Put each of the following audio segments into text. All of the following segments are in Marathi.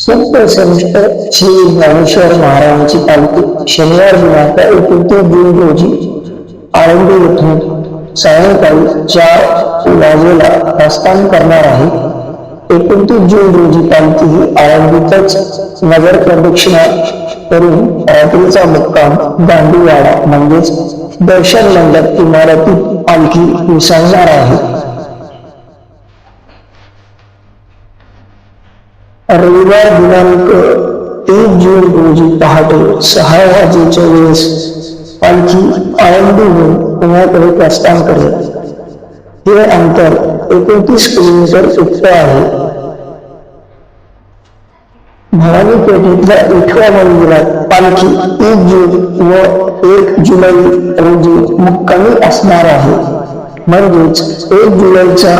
संत श्री ज्ञानेश्वर महाराजांची पालखी शनिवार दिनांक एकोणतीस जून रोजी आळंदी येथून सायंकाळी चार वाजेला प्रस्थान करणार आहे. एकोणतीस जून रोजी पालखी ही आळंदीतच नगर प्रदक्षिणा करून रात्रीचा मुक्काम दांडीवाडा म्हणजेच दर्शन मंडप इमारतीत पालखी विसरणार आहे. रविवार दिनांक एक जून रोजी पहाटे सहा वाजेच्या वेळेस पालखी आळंदीहून पुण्याकडे प्रस्थान करेल हे अंतर एकोणतीस किलोमीटर इतकं आहे. भवानी पेठेतल्या विठवा मंदिरात पालखी एक जून व एक जुलै रोजी मुक्कामी असणार आहे. म्हणजेच एक जुलैचा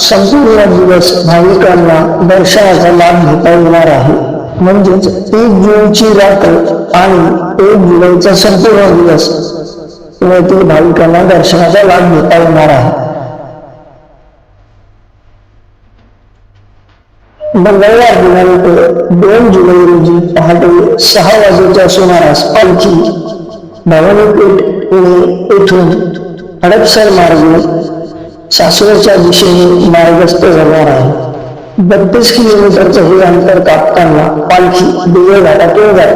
संपूर्ण दिवस भाविकांना दर्शनाचा लाभ घेता येणार आहे. म्हणजेच एक जूनची रात्र आणि एक जुलैचा संपूर्ण दिवस पुण्यातील भाविकांना दर्शनाचा लाभ घेता येणार आहे. मंगळवार दिनांक दोन जुलै रोजी पहाटे सहा वाजेच्या सुमारास पालखी भवानीपेठ पुणे येथून हडपसर मार्ग सासवडच्या दिशेने मार्गस्थ जाणार आहे. बत्तीस किलोमीटरचं हे अंतर कापताना पालखी दिवे घाटातून जाते.